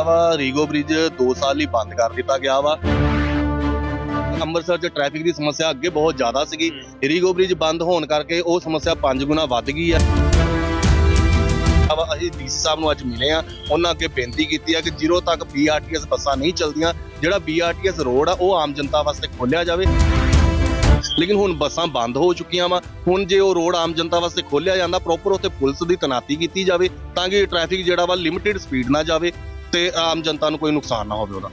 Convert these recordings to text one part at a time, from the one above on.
ਪਤਾ ਵਾ ਰੀਗੋ ਬ੍ਰਿਜ 2 ਸਾਲ ਲਈ ਬੰਦ ਕਰ ਦਿੱਤਾ ਗਿਆ ਵਾ। ਅੰਮ੍ਰਿਤਸਰ 'ਚ ਟ੍ਰੈਫਿਕ ਦੀ ਸਮੱਸਿਆ ਅੱਗੇ ਬਹੁਤ ਜ਼ਿਆਦਾ ਸੀਗੀ। ਰੀਗੋ ਬ੍ਰਿਜ ਬੰਦ ਹੋਣ ਕਰਕੇ ਉਹ ਸਮੱਸਿਆ 5 ਗੁਣਾ ਵੱਧ ਗਈ ਆ। ਵਾ ਅਸੀਂ ਡੀਸੀ ਸਾਹਿਬ ਨੂੰ ਅੱਜ ਮਿਲੇ ਆ। ਉਹਨਾਂ ਅੱਗੇ ਬੇਨਤੀ ਕੀਤੀ ਆ ਕਿ ਜ਼ੀਰੋ ਤੱਕ ਬੀਆਰਟੀਐਸ ਬੱਸਾਂ ਨਹੀਂ ਚੱਲਦੀਆਂ। ਜਿਹੜਾ ਬੀਆਰਟੀਐਸ ਰੋਡ ਆ ਉਹ ਆਮ ਜਨਤਾ ਵਾਸਤੇ ਖੋਲਿਆ ਜਾਵੇ। ਲੇਕਿਨ ਹੁਣ ਬੱਸਾਂ ਬੰਦ ਹੋ ਚੁੱਕੀਆਂ ਵਾ। ਹੁਣ ਜੇ ਉਹ ਰੋਡ ਆਮ ਜਨਤਾ ਵਾਸਤੇ ਖੋਲਿਆ ਜਾਂਦਾ ਪ੍ਰੋਪਰ ਉੱਥੇ ਪੁਲਿਸ ਦੀ ਤਨਾਤੀ ਕੀਤੀ ਜਾਵੇ ਤਾਂ ਕਿ ਟ੍ਰੈਫਿਕ ਜਿਹੜਾ ਵਾ ਲਿਮਿਟਿਡ ਸਪੀਡ ਨਾ ਜਾਵੇ। ਤੇ ਆਮ ਜਨਤਾ ਨੂੰ ਕੋਈ ਨੁਕਸਾਨ ਨਾ ਹੋਵੇ ਉਹਦਾ।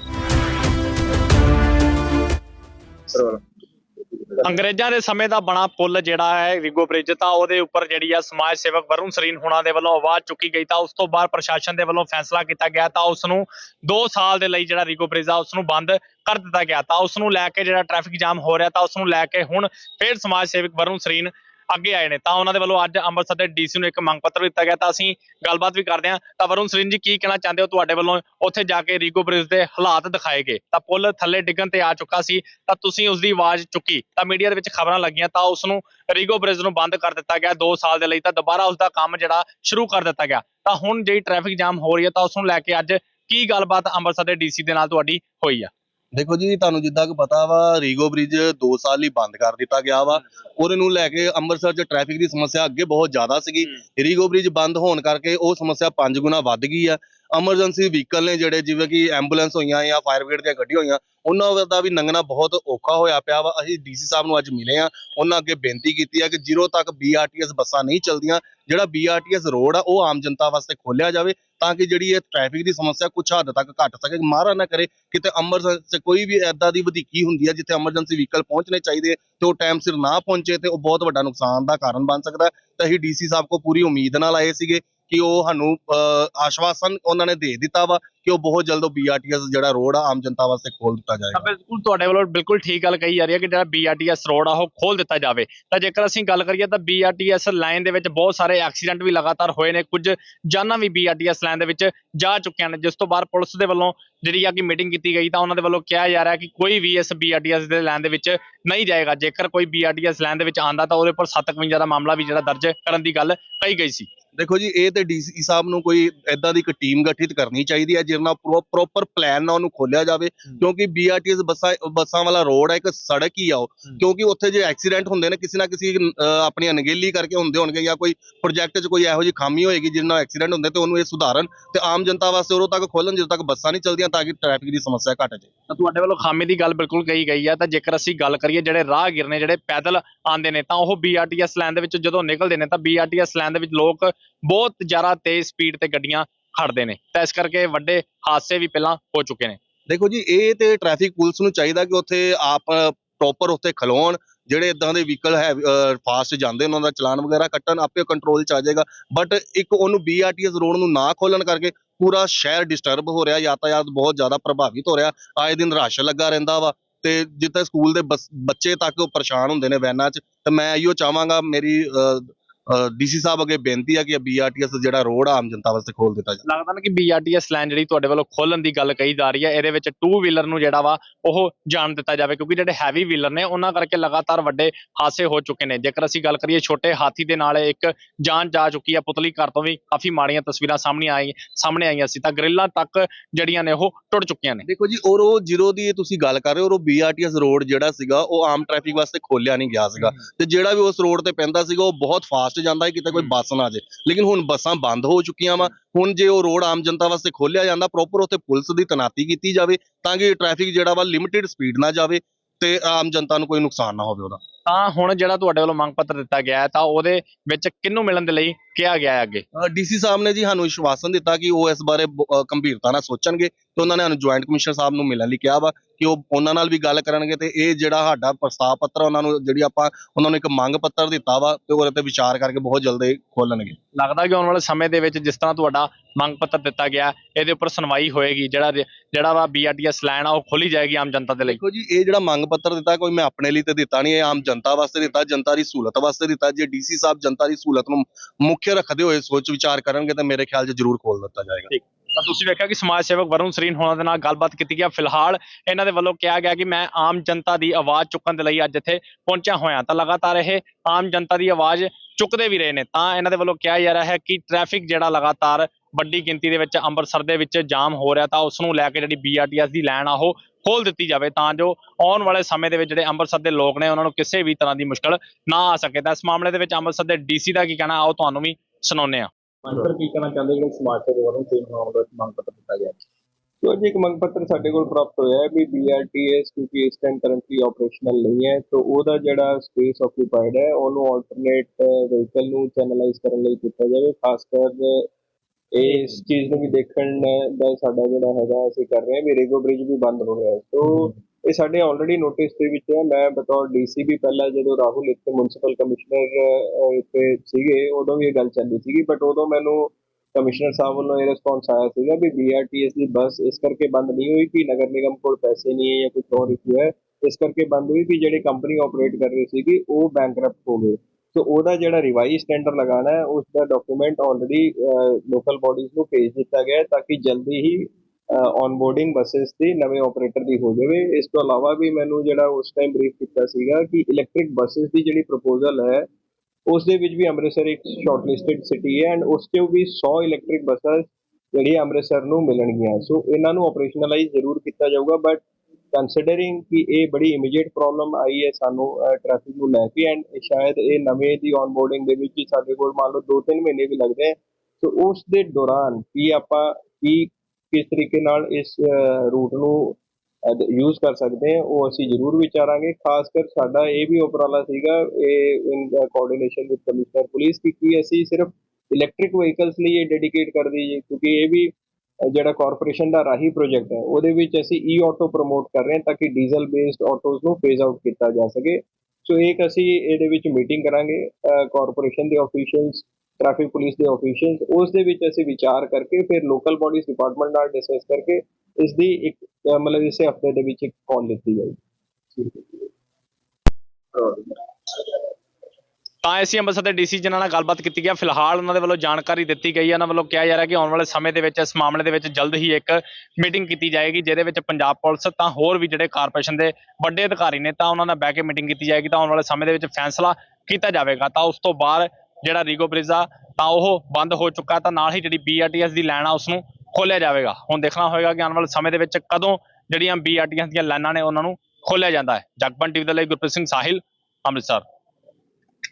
ਅੰਗਰੇਜ਼ਾਂ ਦੇ ਸਮੇਂ ਦਾ ਬਣਾ ਪੁੱਲ ਜਿਹੜਾ ਹੈ ਰਿਗੋ ਬ੍ਰਿਜ ਤਾਂ ਉਹਦੇ ਉੱਪਰ ਜਿਹੜੀ ਆ ਸਮਾਜ ਸੇਵਕ ਵਰੁਣ ਸਰੀਨ ਹੋਣਾ ਦੇ ਵੱਲੋਂ ਆਵਾਜ਼ ਚੁੱਕੀ ਗਈ, ਤਾਂ ਉਸ ਤੋਂ ਬਾਅਦ ਪ੍ਰਸ਼ਾਸਨ ਦੇ ਵੱਲੋਂ ਫੈਸਲਾ ਕੀਤਾ ਗਿਆ, ਤਾਂ ਉਸ ਨੂੰ 2 ਸਾਲ ਦੇ ਲਈ ਜਿਹੜਾ ਰਿਗੋ ਬ੍ਰਿਜ ਆ ਉਸ ਨੂੰ ਬੰਦ ਕਰ ਦਿੱਤਾ ਗਿਆ। ਤਾਂ ਉਸ ਨੂੰ ਲੈ ਕੇ ਜਿਹੜਾ ਟ੍ਰੈਫਿਕ ਜਾਮ ਹੋ ਰਿਹਾ, ਤਾਂ ਉਸ ਨੂੰ ਲੈ ਕੇ ਹੁਣ ਫਿਰ ਸਮਾਜ ਸੇਵਕ ਵਰੁਣ ਸਰੀਨ ਅੱਗੇ ਆਏ ਨੇ ਤਾਂ ਉਹਨਾਂ ਦੇ ਵੱਲੋਂ ਅੱਜ ਅੰਮ੍ਰਿਤਸਰ ਦੇ ਡੀਸੀ ਨੂੰ ਇੱਕ ਮੰਗ ਪੱਤਰ ਦਿੱਤਾ ਗਿਆ ਤਾਂ ਅਸੀਂ ਗੱਲਬਾਤ ਵੀ ਕਰਦੇ ਹਾਂ। ਤਾਂ ਵਰੁਣ ਸਰੀਨ ਜੀ, ਕੀ ਕਹਿਣਾ ਚਾਹੁੰਦੇ ਹੋ ਤੁਹਾਡੇ ਵੱਲੋਂ? ਉੱਥੇ ਜਾ ਕੇ ਰੀਗੋ ਬ੍ਰਿਜ ਦੇ ਹਾਲਾਤ ਦਿਖਾਏ ਗਏ। ਤਾਂ ਪੁਲ ਥੱਲੇ ਡਿੱਗਣ ਤੇ ਆ ਚੁੱਕਾ ਸੀ, ਤਾਂ ਤੁਸੀਂ ਉਸ ਦੀ ਆਵਾਜ਼ ਚੁੱਕੀ। ਤਾਂ ਮੀਡੀਆ ਦੇ ਵਿੱਚ ਖਬਰਾਂ ਲੱਗੀਆਂ, ਤਾਂ ਉਸ ਨੂੰ ਰੀਗੋ ਬ੍ਰਿਜ ਨੂੰ ਬੰਦ ਕਰ ਦਿੱਤਾ ਗਿਆ। 2 ਸਾਲ ਦੇ ਲਈ ਤਾਂ ਦੁਬਾਰਾ ਉਸ ਦਾ ਕੰਮ ਜਿਹੜਾ ਸ਼ੁਰੂ ਕਰ ਦਿੱਤਾ ਗਿਆ। ਤਾਂ ਹੁਣ ਜਿਹੜੀ ਟ੍ਰੈਫਿਕ ਜਾਮ ਹੋ ਰਹੀ ਹੈ, ਤਾਂ ਉਸ ਨੂੰ ਲੈ ਕੇ ਅੱਜ ਕੀ ਗੱਲਬਾਤ ਅੰਮ੍ਰਿਤਸਰ ਦੇ ਡੀਸੀ ਦੇ ਨਾਲ ਤੁਹਾਡੀ ਹੋਈ ਆ? ਦੇਖੋ ਜੀ ਤੁਹਾਨੂੰ ਜਿੱਦਾਂ ਕਿ ਪਤਾ ਵਾ ਰੀਗੋ ਬ੍ਰਿਜ 2 ਸਾਲ ਲਈ ਬੰਦ ਕਰ ਦਿੱਤਾ ਗਿਆ ਵਾ। ਉਹਦੇ ਨੂੰ ਲੈ ਕੇ ਅੰਮ੍ਰਿਤਸਰ 'ਚ ਟ੍ਰੈਫਿਕ ਦੀ ਸਮੱਸਿਆ ਅੱਗੇ ਬਹੁਤ ਜ਼ਿਆਦਾ ਸੀਗੀ। ਰੀਗੋ ਬ੍ਰਿਜ ਬੰਦ ਹੋਣ ਕਰਕੇ ਉਹ ਸਮੱਸਿਆ 5 ਗੁਣਾ ਵੱਧ ਗਈ ਆ। ਐਮਰਜੈਂਸੀ ਵਹੀਕਲ ਨੇ ਜਿਹੜੇ ਜਿਵੇਂ ਕਿ ਐਂਬੂਲੈਂਸ ਹੋਈਆਂ ਜਾਂ ਫਾਇਰ ਬ੍ਰਿਗੇਡ ਦੀਆਂ ਗੱਡੀਆਂ ਹੋਈਆਂ, ਉਹਨਾਂ ਦਾ ਵੀ ਨੰਗਣਾ ਬਹੁਤ ਔਖਾ ਹੋਇਆ ਪਿਆ ਵਾ। ਅਸੀਂ ਡੀਸੀ ਸਾਹਿਬ ਨੂੰ ਅੱਜ ਮਿਲੇ ਆ ਉਹਨਾਂ ਅੱਗੇ ਬੇਨਤੀ ਕੀਤੀ ਆ ਕਿ ਜ਼ੀਰੋ ਤੱਕ ਬੀਆਰਟੀਐਸ ਬੱਸਾਂ ਨਹੀਂ ਚੱਲਦੀਆਂ। ਜਿਹੜਾ ਬੀਆਰਟੀਐਸ ਰੋਡ ਆ, ਉਹ ਆਮ ਜਨਤਾ ਵਾਸਤੇ ਖੋਲਿਆ ਜਾਵੇ ਤਾਂ ਕਿ ਜਿਹੜੀ ਇਹ ਟ੍ਰੈਫਿਕ ਦੀ ਸਮੱਸਿਆ ਕੁਝ ਹੱਦ ਤੱਕ ਘਟ ਸਕੇ। ਮਾਰਾ ਨਾ ਕਰੇ, ਕਿਤੇ ਐਮਰਜੈਂਸੀ ਕੋਈ ਵੀ ਐਦਾਂ ਦੀ ਵਧੀਕੀ ਹੁੰਦੀ ਹੈ ਜਿੱਥੇ ਐਮਰਜੈਂਸੀ ਵਹੀਕਲ ਪਹੁੰਚਣੇ ਚਾਹੀਦੇ, ਤੇ ਉਹ ਟਾਈਮ ਸਿਰ ਨਾ ਪਹੁੰਚੇ ਤੇ ਉਹ ਬਹੁਤ ਵੱਡਾ ਨੁਕਸਾਨ ਦਾ ਕਾਰਨ ਬਣ ਸਕਦਾ। ਹੈ। ਤਾਂ ਅਸੀਂ ਡੀਸੀ ਸਾਹਿਬ ਕੋ ਪੂਰੀ ਉਮੀਦ ਨਾਲ ਆਏ ਸੀਗੇ। ਕਿ ਉਹ ਸਾਨੂੰ ਅਹ, ਆਸ਼ਵਾਸਨ ਉਹਨਾਂ ਨੇ ਦੇ ਦਿੱਤਾ ਵਾ। ਕਿ ਉਹ ਬਹੁਤ ਜਲਦ ਬੀਆਰਟੀਐਸ ਜਿਹੜਾ ਰੋਡ ਆ ਆਮ ਜਨਤਾ ਵਾਸਤੇ ਖੋਲ ਦਿੱਤਾ ਜਾਏਗਾ। ਬਿਲਕੁਲ ਤੁਹਾਡੇ ਵੱਲੋਂ ਬਿਲਕੁਲ ਠੀਕ ਗੱਲ ਕਹੀ ਜਾ ਰਹੀ ਹੈ ਕਿ ਜਿਹੜਾ BRTS ਰੋਡ ਆ ਉਹ ਖੋਲ ਦਿੱਤਾ ਜਾਵੇ। ਤਾਂ ਜੇਕਰ ਅਸੀਂ ਗੱਲ ਕਰੀਏ ਤਾਂ BRTS ਲਾਈਨ ਦੇ ਵਿੱਚ ਬਹੁਤ ਸਾਰੇ ਐਕਸੀਡੈਂਟ ਵੀ ਲਗਾਤਾਰ ਹੋਏ ਨੇ। ਕੁਝ ਜਾਨਾਂ ਵੀ BRTS ਲਾਈਨ ਦੇ ਵਿੱਚ ਜਾ ਚੁੱਕੀਆਂ ਨੇ। ਜਿਸ ਤੋਂ ਬਾਅਦ ਪੁਲਿਸ ਦੇ ਵੱਲੋਂ ਜਿਹੜੀ ਆ ਕਿ ਮੀਟਿੰਗ ਕੀਤੀ ਗਈ ਤਾਂ ਉਹਨਾਂ ਦੇ ਵੱਲੋਂ ਕਿਹਾ ਜਾ ਰਿਹਾ ਕਿ ਕੋਈ ਵੀ ਇਸ BRTS ਦੇ ਲਾਈਨ ਦੇ ਵਿੱਚ ਨਹੀਂ ਜਾਏਗਾ। ਜੇਕਰ ਕੋਈ BRTS ਲਾਈਨ ਦੇ ਵਿੱਚ ਆਂਦਾ ਤਾਂ ਉਹਦੇ ਉੱਪਰ 751 ਦਾ ਮਾਮਲਾ ਵੀ ਜਿਹੜਾ ਦਰਜ ਕਰਨ ਦੀ ਗੱਲ ਕਹੀ ਗਈ ਸੀ। ਦੇਖੋ ਜੀ ਇਹ ਤੇ ਡੀਸੀ ਸਾਹਿਬ ਨੂੰ ਕੋਈ ਐਦਾਂ ਦੀ ਇੱਕ ਟੀਮ ਗਠਿਤ ਕਰਨੀ ਚਾਹੀਦੀ ਹੈ ਜਿਹਦੇ ਨਾਲ ਪ੍ਰੋਪਰ ਪਲਾਨ ਨਾਲ ਉਹਨੂੰ ਖੋਲਿਆ ਜਾਵੇ। ਕਿਉਂਕਿ ਬੀਆਰਟੀਐਸ ਬੱਸਾਂ ਬੱਸਾਂ ਵਾਲਾ ਰੋਡ ਹੈ ਇੱਕ ਸੜਕ ਹੀ ਆ ਉਹ। ਕਿਉਂਕਿ ਉੱਥੇ ਜੇ ਐਕਸੀਡੈਂਟ ਹੁੰਦੇ ਨੇ ਕਿਸੇ ਨਾ ਕਿਸੇ ਆਪਣੀ ਅਣਗਹਿਲੀ ਕਰਕੇ ਹੁੰਦੇ ਹੋਣਗੇ ਜਾਂ ਕੋਈ ਪ੍ਰੋਜੈਕਟ 'ਚ ਕੋਈ ਇਹੋ ਜਿਹੀ ਖਾਮੀ ਹੋਏਗੀ ਜਿਹਦੇ ਨਾਲ ਐਕਸੀਡੈਂਟ ਹੁੰਦੇ ਤੇ ਉਹਨੂੰ ਇਹ ਸੁਧਾਰਨ ਤੇ ਆਮ ਜਨਤਾ ਵਾਸਤੇ ਉਦੋਂ ਤੱਕ ਖੋਲਣ ਜਦੋਂ ਤੱਕ ਬੱਸਾਂ ਨਹੀਂ ਚੱਲਦੀਆਂ ਤਾਂ ਕਿ ਟ੍ਰੈਫਿਕ ਦੀ ਸਮੱਸਿਆ ਘਟ ਜਾਏ। ਤਾਂ ਤੁਹਾਡੇ ਵੱਲੋਂ ਖਾਮੀ ਦੀ ਗੱਲ ਬਿਲਕੁਲ ਕਹੀ ਗਈ ਹੈ ਤਾਂ ਜੇਕਰ ਅਸੀਂ ਗੱਲ ਕਰੀਏ ਜਿਹੜੇ ਰਾਹਗੀਰ ਨੇ ਜਿਹੜੇ ਪੈਦਲ ਆਉਂਦੇ ਨੇ ਤਾਂ ਉਹ BRTS ਲਾਈਨ ਦੇ ਵਿੱਚ ਜਦੋਂ ਨਿਕਲਦੇ ਨੇ ਤਾਂ BRTS ਲਾਈਨ ਦੇ ਵਿੱਚ ਲੋਕ ਬਹੁਤ ਜ਼ਿਆਦਾ ਤੇਜ਼ ਸਪੀਡ ਤੇ ਗੱਡੀਆਂ ਖੜਦੇ ਨੇ। ਤਾਂ ਇਸ ਕਰਕੇ ਵੱਡੇ ਹਾਦਸੇ ਵੀ ਪਹਿਲਾਂ ਹੋ ਚੁੱਕੇ ਨੇ। ਦੇਖੋ ਜੀ, ਇਹ ਤੇ ਟ੍ਰੈਫਿਕ ਪੁਲਿਸ ਨੂੰ ਚਾਹੀਦਾ ਕਿ ਉੱਥੇ ਆਪ ਪ੍ਰੋਪਰ ਉੱਥੇ ਖਲੋਣ, ਜਿਹੜੇ ਇਦਾਂ ਦੇ ਵਹੀਕਲ ਹੈ ਫਾਸਟ ਜਾਂਦੇ ਉਹਨਾਂ ਦਾ ਚਲਾਨ ਵਗੈਰਾ ਕੱਟਣ, ਆਪੇ ਕੰਟਰੋਲ ਚ ਆ ਜਾਏਗਾ। ਬਟ ਇੱਕ ਉਹਨੂੰ ਬੀਆਰਟੀਐਸ ਰੋਡ ਨੂੰ ਨਾ ਖੋਲਣ ਕਰਕੇ ਪੂਰਾ ਸ਼ਹਿਰ ਡਿਸਟਰਬ ਹੋ ਰਿਹਾ, ਯਾਤਾਯਾਤ ਬਹੁਤ ਜ਼ਿਆਦਾ ਪ੍ਰਭਾਵਿਤ ਹੋ ਰਿਹਾ। ਆਏ ਦਿਨ ਰਸ਼ ਲੱਗਾ ਰਹਿੰਦਾ ਵਾ ਤੇ ਜਿੱਥੇ ਸਕੂਲ ਦੇ ਬੱਸ- ਬੱਚੇ ਤੱਕ ਪਰੇਸ਼ਾਨ ਹੁੰਦੇ ਨੇ ਵੈਨਾਂ 'ਚ, ਤੇ ਮੈਂ ਇਹੋ ਚਾਹਾਂਗਾ ਮੇਰੀ ਡੀਸੀ ਸਾਹਿਬ ਅੱਗੇ ਬੇਨਤੀ ਆ ਕਿ ਬੀਆਰਟੀਐਸ ਜਿਹੜਾ ਰੋਡ ਆਮ ਜਨਤਾ ਵਾਸਤੇ ਖੋਲ ਦਿੱਤਾ ਜਾਵੇ। ਲੱਗਦਾ ਨਾ ਕਿ BRTS ਲਾਈਨ ਜਿਹੜੀ ਤੁਹਾਡੇ ਵੱਲੋਂ ਖੋਲਣ ਦੀ ਗੱਲ ਕਹੀ ਜਾ ਰਹੀ ਹੈ ਇਹਦੇ ਵਿੱਚ 2 ਵੀਲਰ ਨੂੰ ਜਿਹੜਾ ਵਾ ਉਹ ਜਾਣ ਦਿੱਤਾ ਜਾਵੇ ਕਿਉਂਕਿ ਜਿਹੜੇ ਹੈਵੀ ਵੀਲਰ ਨੇ ਉਹਨਾਂ ਕਰਕੇ ਲਗਾਤਾਰ ਵੱਡੇ ਹਾਦਸੇ ਹੋ ਚੁੱਕੇ ਨੇ। ਜੇਕਰ ਅਸੀਂ ਗੱਲ ਕਰੀਏ ਛੋਟੇ ਹਾਥੀ ਦੇ ਨਾਲ ਇੱਕ ਜਾਨ ਜਾ ਚੁੱਕੀ ਹੈ ਪੁਤਲੀ ਘਰ ਤੋਂ ਵੀ ਕਾਫੀ ਮਾੜੀਆਂ ਤਸਵੀਰਾਂ ਸਾਹਮਣੇ ਆਈ ਸਾਹਮਣੇ ਆਈਆਂ ਸੀ ਤਾਂ ਗ੍ਰਿਲਾਂ ਤੱਕ ਜਿਹੜੀਆਂ ਨੇ ਉਹ ਟੁੱਟ ਚੁੱਕੀਆਂ ਨੇ। ਦੇਖੋ ਜੀ ਔਰ ਉਹ ਜ਼ੀਰੋ ਦੀ ਤੁਸੀਂ ਗੱਲ ਕਰ ਰਹੇ ਹੋ ਔਰ ਉਹ ਬੀਆਰਟੀਐਸ ਰੋਡ ਜਿਹੜਾ ਸੀਗਾ ਉਹ ਆਮ ਟ੍ਰੈਫਿਕ ਵਾਸਤੇ ਖੋਲਿਆ ਨਹੀਂ ਗਿਆ ਸੀਗਾ। ਤੇ ਜਿਹੜਾ ਵੀ ਉਸ ਰੋਡ ਤੇ ਪੈਂਦਾ ਸੀਗਾ ਉਹ ਬਹੁਤ ਫਾਸਟ ਜਾਂਦਾ ਹੈ ਕਿਤੇ ਕੋਈ। ਬੱਸ ਨਾ ਜੇ ਲੇਕਿਨ ਹੁਣ ਬੱਸਾਂ ਬੰਦ ਹੋ ਚੁੱਕੀਆਂ ਵਾ। ਹੁਣ ਜੇ ਉਹ ਰੋਡ ਆਮ ਜਨਤਾ ਵਾਸਤੇ ਖੋਲਿਆ ਜਾਂਦਾ ਪ੍ਰੋਪਰ ਉੱਥੇ ਪੁਲਿਸ ਦੀ ਤਨਾਤੀ ਕੀਤੀ ਜਾਵੇ ਤਾਂ ਕਿ ਟ੍ਰੈਫਿਕ ਜਿਹੜਾ ਵਾ ਲਿਮਿਟਿਡ ਸਪੀਡ ਨਾ ਜਾਵੇ ਤੇ ਆਮ ਜਨਤਾ ਨੂੰ ਕੋਈ ਨੁਕਸਾਨ ਨਾ ਹੋਵੇ ਉਹਦਾ। ਤਾਂ ਹੁਣ ਜਿਹੜਾ ਤੁਹਾਡੇ ਵੱਲੋਂ ਮੰਗ ਪੱਤਰ ਦਿੱਤਾ ਗਿਆ ਹੈ ਤਾਂ ਉਹਦੇ ਵਿੱਚ ਕਿਹਨੂੰ ਮਿਲਣ ਦੇ ਲਈ ਕਿਹਾ ਗਿਆ ਹੈ ਅੱਗੇ। ਡੀਸੀ ਸਾਹਿਬ ਨੇ ਜੀ ਸਾਨੂੰ ਵਿਸ਼ਵਾਸਨ ਦਿੱਤਾ ਕਿ ਉਹ ਇਸ ਬਾਰੇ ਬ- ਗੰਭੀਰਤਾ ਨਾਲ ਸੋਚਣਗੇ ਤੇ ਉਹਨਾਂ ਨੇ ਸਾਨੂੰ ਜੁਆਇੰਟ ਕਮਿਸ਼ਨਰ ਸਾਹਿਬ ਨੂੰ ਮਿਲਣ ਲਈ ਕਿਹਾ ਵਾ ਕਿ ਉਹ ਉਹਨਾਂ ਨਾਲ ਵੀ ਗੱਲ ਕਰਨਗੇ ਤੇ ਇਹ ਜਿਹੜਾ ਸਾਡਾ ਪ੍ਰਸਤਾਵ ਪੱਤਰ ਉਹਨਾਂ ਨੂੰ ਜਿਹੜੀ ਆਪਾਂ ਉਹਨਾਂ ਨੂੰ ਇੱਕ ਮੰਗ ਪੱਤਰ ਦਿੱਤਾ ਵਾ ਤੇ ਉਹਦੇ ਤੇ ਵਿਚਾਰ ਕਰਕੇ ਬਹੁਤ ਜਲਦ ਖੋਲਣਗੇ। ਲੱਗਦਾ ਕਿ ਆਉਣ ਵਾਲੇ ਸਮੇਂ ਦੇ ਵਿੱਚ ਜਿਸ ਤਰ੍ਹਾਂ ਤੁਹਾਡਾ ਮੰਗ ਪੱਤਰ ਦਿੱਤਾ ਗਿਆ ਇਹਦੇ ਉੱਪਰ ਸੁਣਵਾਈ ਹੋਏਗੀ ਜਿਹੜਾ ਜਿਹੜਾ ਵਾ BRTS ਲਾਈਨ ਆ ਉਹ ਖੋਲੀ ਜਾਏਗੀ ਆਮ ਜਨਤਾ ਦੇ ਲਈ। ਦੇਖੋ ਜੀ ਇਹ ਜਿਹੜਾ ਮੰਗ ਪੱਤਰ ਦਿੱਤਾ ਕੋਈ ਮੈਂ ਆਪਣੇ ਲਈ ਤੇ ਦਿੱਤਾ ਨਹੀਂ ਇਹ ਆਮ ਜਨਤਾ ਵਾਸਤੇ ਦਿੱਤਾ ਜਨਤਾ ਦੀ ਸਹੂਲਤ ਵਾਸਤੇ ਦਿੱਤਾ ਜੇ ਡੀਸੀ ਸਾਹਿਬ ਜਨਤਾ ਦੀ ਸਹੂਲਤ ਨੂੰ ਮੁੱਖ ਰੱਖਦੇ ਹੋਏ ਸੋਚ ਵਿਚਾਰ ਕਰਨਗੇ ਤਾਂ ਮੇਰੇ ਖਿਆਲ 'ਚ ਜ਼ਰੂਰ ਖੋਲ ਦਿੱਤਾ ਜਾਏਗਾ। ਤਾਂ ਤੁਸੀਂ ਵੇਖਿਆ ਕਿ ਸਮਾਜ ਸੇਵਕ ਵਰੁਣ ਸਰੀਨ ਹੋਣਾ ਦੇ ਨਾਲ ਗੱਲਬਾਤ ਕੀਤੀ ਗਿਆ ਫਿਲਹਾਲ ਇਹਨਾਂ ਦੇ ਵੱਲੋਂ ਕਿਹਾ ਗਿਆ ਕਿ ਮੈਂ ਆਮ ਜਨਤਾ ਦੀ ਆਵਾਜ਼ ਚੁੱਕਣ ਦੇ ਲਈ ਅੱਜ ਇੱਥੇ ਪਹੁੰਚਿਆ ਹੋਇਆ। ਤਾਂ ਲਗਾਤਾਰ ਇਹ ਆਮ ਜਨਤਾ ਦੀ ਆਵਾਜ਼ ਚੁੱਕਦੇ ਵੀ ਰਹੇ ਨੇ। ਤਾਂ ਇਹਨਾਂ ਦੇ ਵੱਲੋਂ ਕਿਹਾ ਜਾ ਰਿਹਾ ਹੈ ਕਿ ਟ੍ਰੈਫਿਕ ਜਿਹੜਾ ਲਗਾਤਾਰ ਵੱਡੀ ਗਿਣਤੀ ਦੇ ਵਿੱਚ ਅੰਮ੍ਰਿਤਸਰ ਦੇ ਵਿੱਚ ਜਾਮ ਹੋ ਰਿਹਾ ਤਾਂ ਉਸ ਨੂੰ ਲੈ ਕੇ ਜਿਹੜੀ BRTS ਦੀ ਲਾਈਨ ਆ ਉਹ ਖੋਲ ਦਿੱਤੀ ਜਾਵੇ ਤਾਂ ਜੋ ਆਉਣ ਵਾਲੇ ਸਮੇਂ ਦੇ ਵਿੱਚ ਜਿਹੜੇ ਅੰਮ੍ਰਿਤਸਰ ਦੇ ਲੋਕ ਨੇ ਉਹਨਾਂ ਨੂੰ ਕਿਸੇ ਵੀ ਤਰ੍ਹਾਂ ਦੀ ਮੁਸ਼ਕਲ ਨਾ ਆ ਸਕੇ। ਤਾਂ ਇਸ ਮਾਮਲੇ ਦੇ ਵਿੱਚ ਅੰਮ੍ਰਿਤਸਰ ਦੇ ਡੀਸੀ ਦਾ ਕੀ ਕਹਿਣਾ ਆਓ ਤੁਹਾਨੂੰ ਵੀ ਸੁਣਾਉਂਦੇ ਆ ਅੰਦਰ ਕੀ ਕਹਿਣਾ ਚਾਹੁੰਦੇ ਜਿਹੜੇ ਸਮਾਜ ਸੇਵੀ ਵੱਲੋਂ ਚੇਂਜ ਹੋਣ ਦਾ ਮੰਗ ਪੱਤਰ ਦਿੱਤਾ ਗਿਆ? ਸੋ ਜੀ ਇੱਕ ਮੰਗ ਪੱਤਰ ਸਾਡੇ ਕੋਲ ਪ੍ਰਾਪਤ ਹੋਇਆ ਹੈ ਵੀ BRTS ਕਿਉਂਕਿ ਇਸ ਟਾਈਮ ਕਰੰਟਲੀ ਆਪਰੇਸ਼ਨਲ ਨਹੀਂ ਹੈ ਸੋ ਉਹਦਾ ਜਿਹੜਾ ਸਪੇਸ ਆਕਿਊਪਾਈਡ ਹੈ ਉਹਨੂੰ ਆਲਟਰਨੇਟ ਵਹੀਕਲ ਨੂੰ ਚੈਨਲਾਈਜ਼ ਕਰਨ ਲਈ ਕੀਤਾ ਜਾਵੇ ਖਾਸ ਕਰ ਇਸ ਚੀਜ਼ ਨੂੰ ਵੀ ਦੇਖਣ ਦਾ ਸਾਡਾ ਜਿਹੜਾ ਹੈਗਾ, ਅਸੀਂ ਕਰ ਰਹੇ ਹਾਂ ਵੀ ਰੇਗੋ ਬ੍ਰਿਜ ਵੀ ਬੰਦ ਹੋ ਗਿਆ ਸੋ ਇਹ ਸਾਡੇ ਆਲਰੇਡੀ ਨੋਟਿਸ ਦੇ ਵਿੱਚ ਹੈ। ਮੈਂ ਬਤੌਰ ਡੀਸੀ ਵੀ ਪਹਿਲਾਂ ਜਦੋਂ ਰਾਹੁਲ ਇੱਥੇ ਮਿਊਨਿਸਪਲ ਕਮਿਸ਼ਨਰ ਇੱਥੇ ਸੀਗੇ, ਉਦੋਂ ਵੀ ਇਹ ਗੱਲ ਚੱਲੀ ਸੀਗੀ ਬਟ ਉਦੋਂ ਮੈਨੂੰ ਕਮਿਸ਼ਨਰ ਸਾਹਿਬ ਵੱਲੋਂ ਇਹ ਰਿਸਪੌਂਸ ਆਇਆ ਸੀਗਾ ਵੀ BRTS ਦੀ ਬੱਸ ਇਸ ਕਰਕੇ ਬੰਦ ਨਹੀਂ ਹੋਈ ਕਿ ਨਗਰ ਨਿਗਮ ਕੋਲ ਪੈਸੇ ਨਹੀਂ ਹੈ ਜਾਂ ਕੁਝ ਹੋਰ ਇਸ਼ੂ ਹੈ। ਇਸ ਕਰਕੇ ਬੰਦ ਹੋਈ ਕਿ ਜਿਹੜੀ ਕੰਪਨੀ ਆਪਰੇਟ ਕਰ ਰਹੀ ਸੀਗੀ, ਉਹ ਬੈਂਕਰਪਟ ਹੋ ਗਏ ਸੋ ਉਹਦਾ ਜਿਹੜਾ ਰਿਵਾਈਜ਼ ਟੈਂਡਰ ਲਗਾਉਣਾ ਹੈ ਉਸ ਦਾ ਡਾਕੂਮੈਂਟ ਆਲਰੇਡੀ ਲੋਕਲ ਬਾਡੀਜ਼ ਨੂੰ ਭੇਜ ਦਿੱਤਾ ਗਿਆ ਤਾਂ ਕਿ ਜਲਦੀ ਹੀ ਔਨਬੋਰਡਿੰਗ ਬੱਸਸ ਦੀ ਨਵੇਂ ਆਪਰੇਟਰ ਦੀ ਹੋ ਜਾਵੇ। ਇਸ ਤੋਂ ਇਲਾਵਾ ਵੀ ਮੈਨੂੰ ਜਿਹੜਾ ਉਸ ਟਾਈਮ ਬਰੀਫ ਕੀਤਾ ਸੀਗਾ ਕਿ ਇਲੈਕਟ੍ਰਿਕ ਬੱਸਸ ਦੀ ਜਿਹੜੀ ਪ੍ਰਪੋਜ਼ਲ ਹੈ ਉਸ ਦੇ ਵਿੱਚ ਵੀ ਅੰਮ੍ਰਿਤਸਰ ਇੱਕ ਸ਼ਾਰਟਲਿਸਟਡ ਸਿਟੀ ਹੈ ਐਂਡ ਉਸ ਤੇ ਵੀ 100 ਇਲੈਕਟ੍ਰਿਕ ਬੱਸਸ ਜਿਹੜੀਆਂ ਅੰਮ੍ਰਿਤਸਰ ਨੂੰ ਮਿਲਣਗੀਆਂ। ਸੋ ਇਹਨਾਂ ਨੂੰ ਆਪਰੇਸ਼ਨਲਾਈਜ਼ ਜ਼ਰੂਰ ਕੀਤਾ ਜਾਊਗਾ ਬਟ ਕੰਸੀਡਰਿੰਗ ਕਿ ਇਹ ਬੜੀ ਇਮੀਡੀਏਟ ਪ੍ਰੋਬਲਮ ਆਈ ਹੈ ਸਾਨੂੰ ਟ੍ਰੈਫਿਕ ਨੂੰ ਲੈ ਕੇ ਐਂਡ ਸ਼ਾਇਦ ਇਹ ਨਵੇਂ ਦੀ ਔਨਬੋਰਡਿੰਗ ਦੇ ਵਿੱਚ ਸਾਡੇ ਕੋਲ ਮੰਨ ਲਓ 2-3 ਮਹੀਨੇ ਵੀ ਲੱਗਦੇ ਹੈ। ਸੋ ਉਸ ਦੇ ਦੌਰਾਨ ਕੀ ਆਪਾਂ, ਕੀ, ਕਿਸ ਤਰੀਕੇ ਨਾਲ ਇਸ ਰੂਟ ਨੂੰ ਯੂਜ਼ ਕਰ ਸਕਦੇ ਹਾਂ, ਉਹ ਅਸੀਂ ਜ਼ਰੂਰ ਵਿਚਾਰਾਂਗੇ। ਖਾਸ ਕਰ ਸਾਡਾ ਇਹ ਵੀ ਉਪਰਾਲਾ ਸੀਗਾ, ਇਹ in coordination with commissioner police, ਕਿ ਕੀ ਅਸੀਂ ਸਿਰਫ ਇਲੈਕਟ੍ਰਿਕ ਵਹੀਕਲਸ ਲਈ ਇਹ ਡੈਡੀਕੇਟ ਕਰ ਦਈਏ, ਕਿਉਂਕਿ ਇਹ ਵੀ ਜਿਹੜਾ ਕਾਰਪੋਰੇਸ਼ਨ ਦਾ ਰਾਹੀ ਪ੍ਰੋਜੈਕਟ ਹੈ, ਉਹਦੇ ਵਿੱਚ ਅਸੀਂ ਈ ਆਟੋ ਪ੍ਰਮੋਟ ਕਰ ਰਹੇ ਹਾਂ ਤਾਂ ਕਿ ਡੀਜ਼ਲ ਬੇਸਡ ਆਟੋਜ਼ ਨੂੰ ਫੇਜ਼ ਆਊਟ ਕੀਤਾ ਜਾ ਸਕੇ। ਸੋ ਇੱਕ ਅਸੀਂ ਇਹਦੇ ਵਿੱਚ ਮੀਟਿੰਗ ਕਰਾਂਗੇ ਕਾਰਪੋਰੇਸ਼ਨ ਦੇ ਆਫੀਸ਼ੀਅਲਸ ਟ੍ਰੈਫਿਕ ਪੁਲਿਸ ਦੇ ਆਫੀਸ਼ੀਅਲਸ ਉਸ ਦੇ ਵਿੱਚ ਅਸੀਂ ਵਿਚਾਰ ਕਰਕੇ ਫਿਰ ਲੋਕਲ ਬਾਡੀਜ਼ ਡਿਪਾਰਟਮੈਂਟ ਨਾਲ ਡਿਸਕਸ ਕਰਕੇ ਇਸ ਦੀ ਇੱਕ ਮਤਲਬ ਇਸੇ ਹਫ਼ਤੇ ਦੇ ਵਿੱਚ ਇੱਕ ਕਾਲ ਲਿੱਤੀ ਜਾਏਗੀ ਤਾਂ ਐਸੀ ਅੰਮ੍ਰਿਤਸਰ ਦੇ ਡੀਸੀ ਜਿਨ੍ਹਾਂ ਨਾਲ ਗੱਲਬਾਤ ਕੀਤੀ ਗਿਆ ਫਿਲਹਾਲ ਉਹਨਾਂ ਦੇ ਵੱਲੋਂ ਜਾਣਕਾਰੀ ਦਿੱਤੀ ਗਈ ਹੈ ਉਹਨਾਂ ਵੱਲੋਂ ਕਿਹਾ ਜਾ ਰਿਹਾ ਕਿ ਆਉਣ ਵਾਲੇ ਸਮੇਂ ਦੇ ਵਿੱਚ ਇਸ ਮਾਮਲੇ ਦੇ ਵਿੱਚ ਜਲਦ ਹੀ ਇੱਕ ਮੀਟਿੰਗ ਕੀਤੀ ਜਾਏਗੀ, ਜਿਹਦੇ ਵਿੱਚ ਪੰਜਾਬ ਪੁਲਿਸ ਤਾਂ ਹੋਰ ਵੀ ਜਿਹੜੇ ਕਾਰਪੋਰੇਸ਼ਨ ਦੇ ਵੱਡੇ ਅਧਿਕਾਰੀ ਨੇ ਤਾਂ ਉਹਨਾਂ ਨਾਲ ਬਹਿ ਕੇ ਮੀਟਿੰਗ ਕੀਤੀ ਜਾਏਗੀ। ਤਾਂ ਆਉਣ ਵਾਲੇ ਸਮੇਂ ਦੇ ਵਿੱਚ ਫੈਸਲਾ ਕੀਤਾ ਜਾਵੇਗਾ। ਤਾਂ ਉਸ ਤੋਂ ਬਾਅਦ ਜਿਹੜਾ ਰੀਗੋ ਬ੍ਰਿਜ ਆ ਤਾਂ ਉਹ ਬੰਦ ਹੋ ਚੁੱਕਾ ਤਾਂ ਨਾਲ ਹੀ ਜਿਹੜੀ BRTS ਦੀ ਲਾਈਨ ਆ, ਉਸ ਨੂੰ ਖੋਲਿਆ ਜਾਵੇਗਾ। ਹੁਣ ਦੇਖਣਾ ਹੋਏਗਾ ਕਿ ਆਉਣ ਵਾਲੇ ਸਮੇਂ ਦੇ ਵਿੱਚ ਕਦੋਂ ਜਿਹੜੀਆਂ BRTS ਦੀਆਂ ਲਾਈਨਾਂ ਨੇ, ਉਹਨਾਂ ਨੂੰ ਖੋਲਿਆ ਜਾਂਦਾ ਹੈ। ਜਗਬਨ ਟੀਵੀ ਦੇ ਲਈ ਗੁਰਪ੍ਰੀਤ ਸਿੰਘ ਸਾਹਿਲ, ਅੰਮ੍ਰਿਤਸਰ।